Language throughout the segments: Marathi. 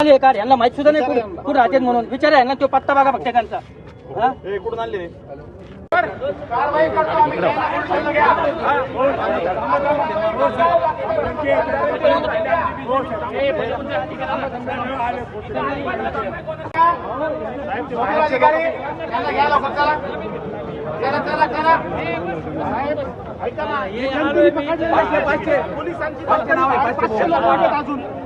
आले का यांना माहीत सुद्धा नाही कुठं कुठं राहतात म्हणून? विचारा यांना तो पत्ता बघा फक्त त्यांचा. हा? हे कुठून आणले? नगर हो,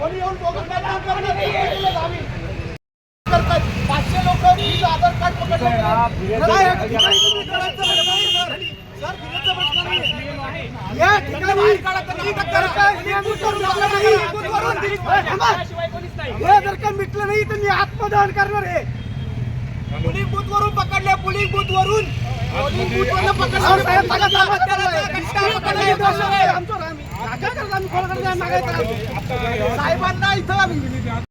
कोणी येऊन. करतात. पाचशे लोक आधार कार्ड. हे जर का मिटलं नाही तर मी आत्मदहन करणार आहे. पोलिंग बूथ वरून पकडले पोलिंग बूथ वरून पोलिंग बूथ वरून पकडले. साहेबांना इथं